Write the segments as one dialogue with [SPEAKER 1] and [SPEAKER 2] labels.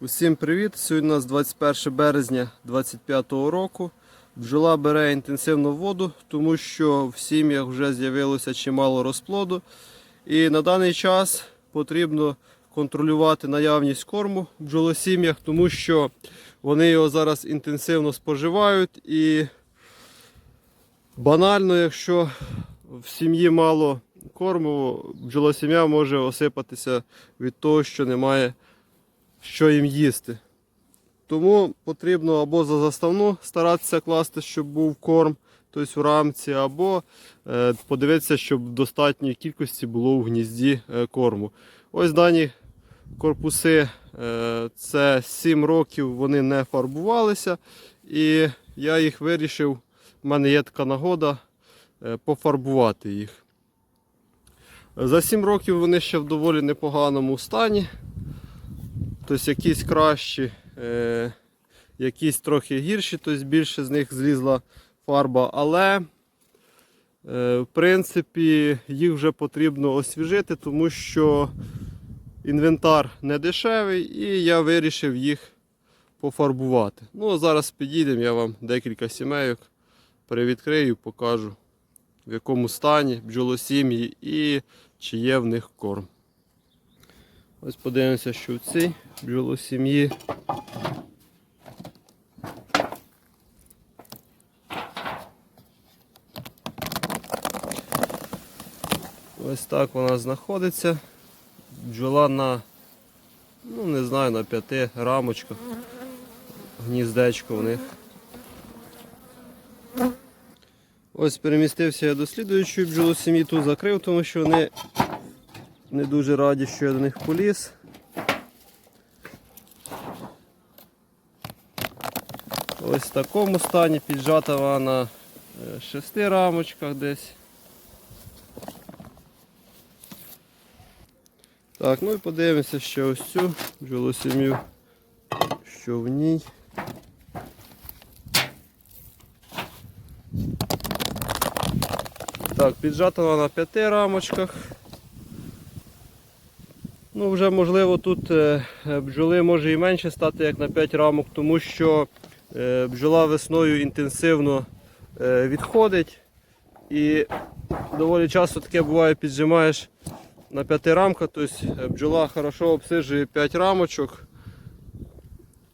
[SPEAKER 1] Усім привіт! Сьогодні у нас 21 березня 2025 року. Бджола бере інтенсивну воду, тому що в сім'ях вже з'явилося чимало розплоду. І на даний час потрібно контролювати наявність корму в бджолосім'ях, тому що вони його зараз інтенсивно споживають. І банально, якщо в сім'ї мало корму, бджолосім'я може осипатися від того, що немає що їм їсти. Тому потрібно або за заставну старатися класти, щоб був корм, тобто в рамці, або е, подивитися, щоб в достатній кількості було в гнізді е, корму. Ось дані корпуси, е, це 7 років вони не фарбувалися, і я їх вирішив, в мене є така нагода пофарбувати їх. За 7 років вони ще в доволі непоганому стані. Тобто якісь кращі, е, якісь трохи гірші, тобто більше з них злізла фарба, але е, в принципі їх вже потрібно освіжити, тому що інвентар не дешевий і я вирішив їх пофарбувати. Ну, зараз підійдемо, я вам декілька сімейок перевідкрию, покажу в якому стані бджолосім'ї і чи є в них корм. Ось подивимося, що в цій бджолосім'ї. Ось так вона знаходиться. Бджола на, ну не знаю, на п'яти рамочках. Гніздечко в них. Ось перемістився я до слідуючої бджолосім'ї, тут закрив, тому що вони не дуже раді, що я до них поліз. Ось в такому стані піджата вона на е, шести рамочках десь. Так, ну і подивимося ще ось цю бджолосім'ю, що в ній. Так, піджата вона на п'яти рамочках. Ну, вже можливо тут е, бджоли може і менше стати, як на 5 рамок, тому що е, бджола весною інтенсивно е, відходить. І доволі часто таке буває, піджимаєш на 5 рамках, тобто бджола хорошо обсиджує 5 рамочок.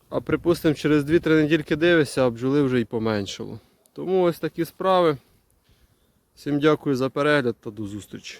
[SPEAKER 1] А припустимо, через 2-3 недільки дивишся, а бджоли вже і поменшало. Тому ось такі справи. Всім дякую за перегляд та до зустрічі.